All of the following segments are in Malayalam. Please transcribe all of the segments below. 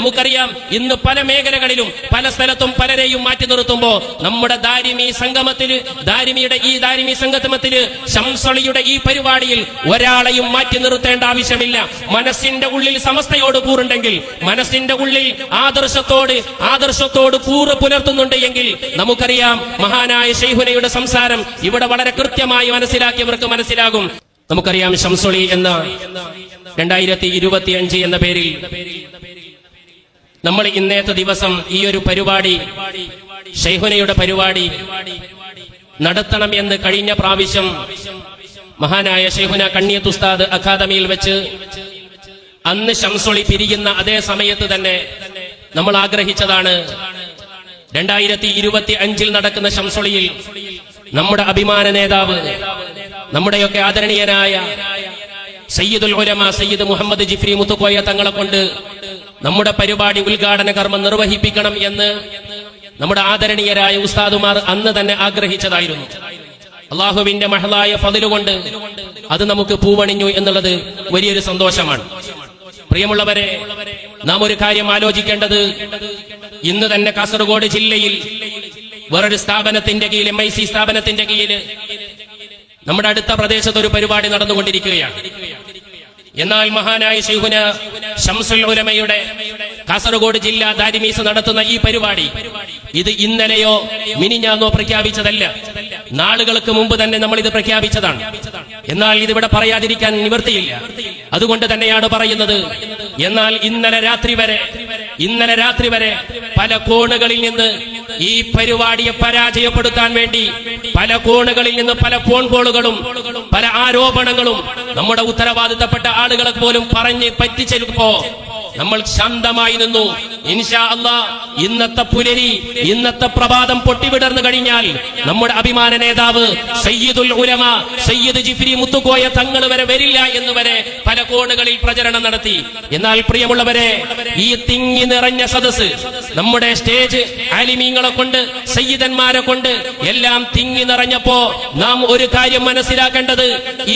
നമുക്കറിയാം ഇന്ന് പല മേഖലകളിലും പല സ്ഥലത്തും പലരെയും മാറ്റി നിർത്തുമ്പോ നമ്മുടെ ദാരിമി സംഗമത്തിൽ ദാരിമിയുടെ ഈ ദാരിമി സംഗമത്തിൽ ശംസളിയുടെ ഈ പരിപാടിയിൽ ഒരാളെയും മാറ്റി നിർത്തേണ്ട ആവശ്യമില്ല. മനസ്സിന്റെ ഉള്ളിൽ സമസ്തയോട് കൂറുണ്ടെങ്കിൽ മനസ്സിന്റെ ഉള്ളിൽ ആദർശത്തോട് ആദർശത്തോട് കൂറ് പുലർത്തുന്നുണ്ട് എങ്കിൽ നമുക്കറിയാം മഹാനായ ഷെയ്ഹുനയുടെ സംസാരം ഇവിടെ വളരെ കൃത്യമായി മനസ്സിലാക്കിയവർക്ക് മനസ്സിലാകും. നമുക്കറിയാം ശംസൊളി എന്ന രണ്ടായിരത്തി ഇരുപത്തിയഞ്ച് എന്ന പേരിൽ നമ്മൾ ഇന്നത്തെ ദിവസം ഈ ഒരു പരിപാടി ഷെയ്ഹുനയുടെ പരിപാടി നടത്തണം എന്ന് കഴിഞ്ഞ പ്രാവശ്യം മഹാനായ ഷെയ്ഹുന കണ്ണിയത്ത് ഉസ്താദ് അക്കാദമിയിൽ വെച്ച് അന്ന് ശംസൊളി പിരിയുന്ന അതേ സമയത്ത് തന്നെ നമ്മൾ ആഗ്രഹിച്ചതാണ് രണ്ടായിരത്തി ഇരുപത്തി അഞ്ചിൽ നടക്കുന്ന ശംസൊളിയിൽ നമ്മുടെ അഭിമാന നേതാവ് നമ്മുടെയൊക്കെ ആദരണീയനായ സയ്യിദുൽ ഉലമ സയ്യിദ് മുഹമ്മദ് ജിഫ്രി മുത്തുക്കോയ തങ്ങളെ കൊണ്ട് നമ്മുടെ പരിപാടി ഉദ്ഘാടന കർമ്മം നിർവഹിപ്പിക്കണം എന്ന് നമ്മുടെ ആദരണീയരായ ഉസ്താദുമാർ അന്ന് തന്നെ ആഗ്രഹിച്ചതായിരുന്നു. അള്ളാഹുവിന്റെ മഹളായ ഫതിലുകൊണ്ട് അത് നമുക്ക് പൂവണിഞ്ഞു എന്നുള്ളത് വലിയൊരു സന്തോഷമാണ്. പ്രിയമുള്ളവരെ നാം ഒരു കാര്യം ആലോചിക്കേണ്ടത്. ഇന്ന് തന്നെ കാസർഗോഡ് ജില്ലയിൽ വേറൊരു സ്ഥാപനത്തിന്റെ കീഴിൽ എം ഐ സി സ്ഥാപനത്തിന്റെ കീഴിൽ നമ്മുടെ അടുത്ത പ്രദേശത്ത് ഒരു പരിപാടി നടന്നുകൊണ്ടിരിക്കുകയാണ്. എന്നാൽ മഹാനായ ശൈഹുന ഷംസുൽ ഉലമയുടെ കാസർഗോഡ് ജില്ലാ ദാരിമീസ് നടത്തുന്ന ഈ പരിപാടി ഇത് ഇന്നലെയോ മിനിഞ്ഞാന്നോ പ്രഖ്യാപിച്ചതല്ല. നാളുകൾക്ക് മുമ്പ് തന്നെ നമ്മൾ ഇത് പ്രഖ്യാപിച്ചതാണ്. എന്നാൽ ഇതിവിടെ പറയാതിരിക്കാൻ നിവൃത്തിയില്ല. അതുകൊണ്ട് തന്നെയാണ് പറയുന്നത് എന്നാൽ ഇന്നലെ രാത്രി വരെ ഇന്നലെ രാത്രി വരെ പല കോണുകളിൽ നിന്ന് ഈ പരിപാടിയെ പരാജയപ്പെടുത്താൻ വേണ്ടി പല കോണുകളിൽ നിന്ന് പല ഫോൺ കോളുകളും പല ആരോപണങ്ങളും നമ്മുടെ ഉത്തരവാദിത്തപ്പെട്ട ആളുകളെ പോലും പറഞ്ഞ് പറ്റിച്ചെടുപ്പോ നമ്മൾ ശാന്തമായി നിന്നു. ഇൻഷാ അള്ളാ ഇന്നത്തെ പുലരി ഇന്നത്തെ പ്രഭാതം പൊട്ടിവിടർന്നു കഴിഞ്ഞാൽ നമ്മുടെ അഭിമാന നേതാവ് സയ്യിദുൽ ഉലമ സയ്യിദ് ജിഫ്രി മുത്തുക്കോയ തങ്ങൾ വരെ വരില്ല എന്ന് വരെ പല കോണുകളിൽ പ്രചരണം നടത്തി. എന്നാൽ പ്രിയമുള്ളവരെ ഈ തിങ്ങി നിറഞ്ഞ സദസ് നമ്മുടെ സ്റ്റേജ് ആലിമീങ്ങളെ കൊണ്ട് സയ്യിദന്മാരെ കൊണ്ട് എല്ലാം തിങ്ങി നിറഞ്ഞപ്പോ നാം ഒരു കാര്യം മനസ്സിലാക്കേണ്ടത്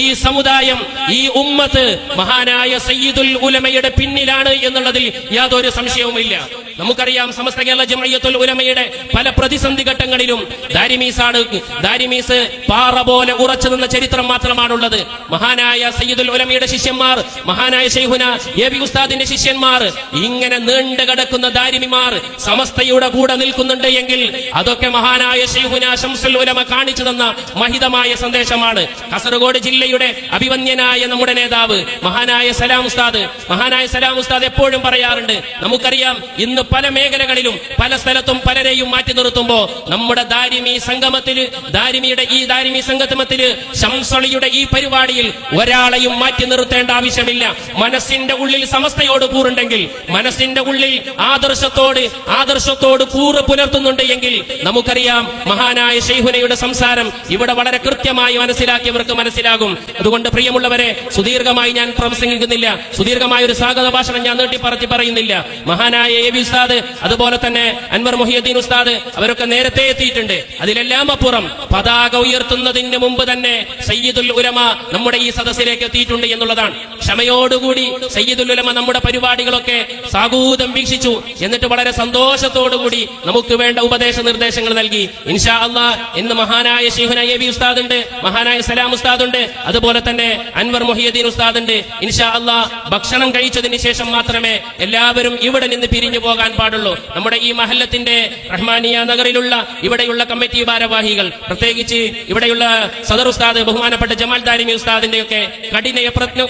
ഈ സമുദായം ഈ ഉമ്മത്ത് മഹാനായ സയ്യിദുൽ ഉലമയുടെ പിന്നിലാണ് എന്നുള്ളതിൽ യാതൊരു സംശയവുമില്ല. നമുക്കറിയാം സമസ്ത കേരള ജമയ്യത്തുൽ ഉലമയുടെ പല പ്രതിസന്ധി ഘട്ടങ്ങളിലും ദാരിമീസാണ് ദാരിമീസ് പാറ പോലെ ഉറച്ചു നിന്ന ചരിത്രം മാത്രമാണുള്ളത്. മഹാനായ സയ്യിദുൽ ഉലമയുടെ ശിഷ്യന്മാർ മഹാനായ ഷെയ്ഹുന എ ബി ഉസ്താദിന്റെ ശിഷ്യന്മാർ ഇങ്ങനെ നീണ്ടു കിടക്കുന്ന ദാരിമിമാർ സമസ്തയുടെ കൂടെ നിൽക്കുന്നുണ്ട് എങ്കിൽ അതൊക്കെ മഹാനായ ഷെയ്ഹുന ഷംസുൽ ഉലമ കാണിച്ചു തന്ന മഹിതമായ സന്ദേശമാണ്. കാസർഗോഡ് ജില്ലയുടെ അഭിവന്യനായ നമ്മുടെ നേതാവ് മഹാനായ സലാം ഉസ്താദ് മഹാനായ സലാം ഉസ്താദ് എപ്പോഴും പറയാറുണ്ട് നമുക്കറിയാം ഇന്ന് പല മേഖലകളിലും പല സ്ഥലത്തും പലരെയും മാറ്റി നിർത്തുമ്പോ നമ്മുടെ ദാരിമി സംഗമത്തിൽ ദാരിമിയുടെ ഈ ദാരിമി സംഗമത്തിൽ ശംസളിയുടെ ഈ പരിപാടിയിൽ ഒരാളെയും മാറ്റി നിർത്തേണ്ട ആവശ്യമില്ല. മനസ്സിന്റെ ഉള്ളിൽ സമസ്തയോട് കൂറുണ്ടെങ്കിൽ മനസ്സിന്റെ ഉള്ളിൽ ആദർശത്തോട് ആദർശത്തോട് കൂറ് പുലർത്തുന്നുണ്ട് എങ്കിൽ നമുക്കറിയാം മഹാനായ ഷെയ്ഹുനയുടെ സംസാരം ഇവിടെ വളരെ കൃത്യമായി മനസ്സിലാക്കിയവർക്ക് മനസ്സിലാകും. അതുകൊണ്ട് പ്രിയമുള്ളവരെ സുദീർഘമായി ഞാൻ പ്രസംഗിക്കുന്നില്ല. സുദീർഘമായ ഒരു സ്വാഗത ഭാഷണം ഞാൻ നീട്ടി പറത്തി പറയുന്നില്ല. മഹാനായ എ വി ഉസ്താദ് അതുപോലെ തന്നെ അൻവർ മുഹിയുദ്ദീൻ ഉസ്താദ് അവരൊക്കെ നേരത്തെ എത്തിയിട്ടുണ്ട്. അതിലെല്ലാം അപ്പുറം പതാക ഉയർത്തുന്നതിന് മുമ്പ് തന്നെ സയ്യിദുൽ ഉലമ നമ്മുടെ ഈ സദസ്സിലേക്ക് എത്തിയിട്ടുണ്ട് എന്നുള്ളതാണ്. ക്ഷമയോടുകൂടി സയ്യിദുൽ ഉലമ നമ്മുടെ പരിപാടികളൊക്കെ സാഗൂതം വീക്ഷിച്ചു. എന്നിട്ട് വളരെ സന്തോഷത്തോടുകൂടി നമുക്ക് വേണ്ട ഉപദേശ നിർദ്ദേശങ്ങൾ നൽകി. ഇൻഷാ അള്ളാ ഇന്ന് മഹാനായ ഷെയ്ഖുന എ വി ഉസ്താദ് ഉണ്ട് മഹാനായ സലാം ഉസ്താദ് ഉണ്ട് അതുപോലെ തന്നെ അൻവർ മുഹിയുദ്ദീൻ ഉസ്താദ് ഉണ്ട് ഇൻഷാ അള്ളാ ഭക്ഷണം കഴിച്ചതിന് ശേഷം മാത്രമേ എല്ലാവരും ഇവിടെ നിന്ന് പിരിഞ്ഞു പോകാൻ പാടുള്ളൂ. നമ്മുടെ ഈ മഹല്ലത്തിന്റെ റഹ്മാനിയ നഗറിലുള്ള ഇവിടെയുള്ള കമ്മിറ്റി ഭാരവാഹികൾ പ്രത്യേകിച്ച് ഇവിടെയുള്ള സദർ ഉസ്താദ് ബഹുമാനപ്പെട്ട ജമാൽ താരിമി ഉസ്താദിന്റെ ഒക്കെ കഠിന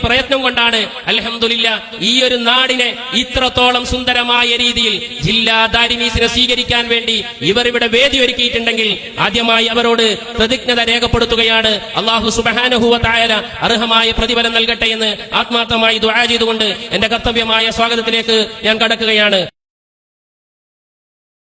പ്രയത്നം കൊണ്ടാണ് അലഹമുല്ല ഈ ഒരു നാടിനെ ഇത്രത്തോളം സുന്ദരമായ രീതിയിൽ ജില്ലാ ദാരിമീസിനെ സ്വീകരിക്കാൻ വേണ്ടി ഇവർ ഇവിടെ വേദി ഒരുക്കിയിട്ടുണ്ടെങ്കിൽ ആദ്യമായി അവരോട് പ്രതിജ്ഞത രേഖപ്പെടുത്തുകയാണ്. അള്ളാഹു സുബഹാനുഹൂവത്തായാല അർഹമായ പ്രതിഫലം നൽകട്ടെ എന്ന് ആത്മാർത്ഥമായി ദ്വാര ചെയ്തുകൊണ്ട് എന്റെ കർത്തവ്യമായ സ്വാഗതത്തിലേക്ക് ഞാൻ കടക്കുകയാണ്.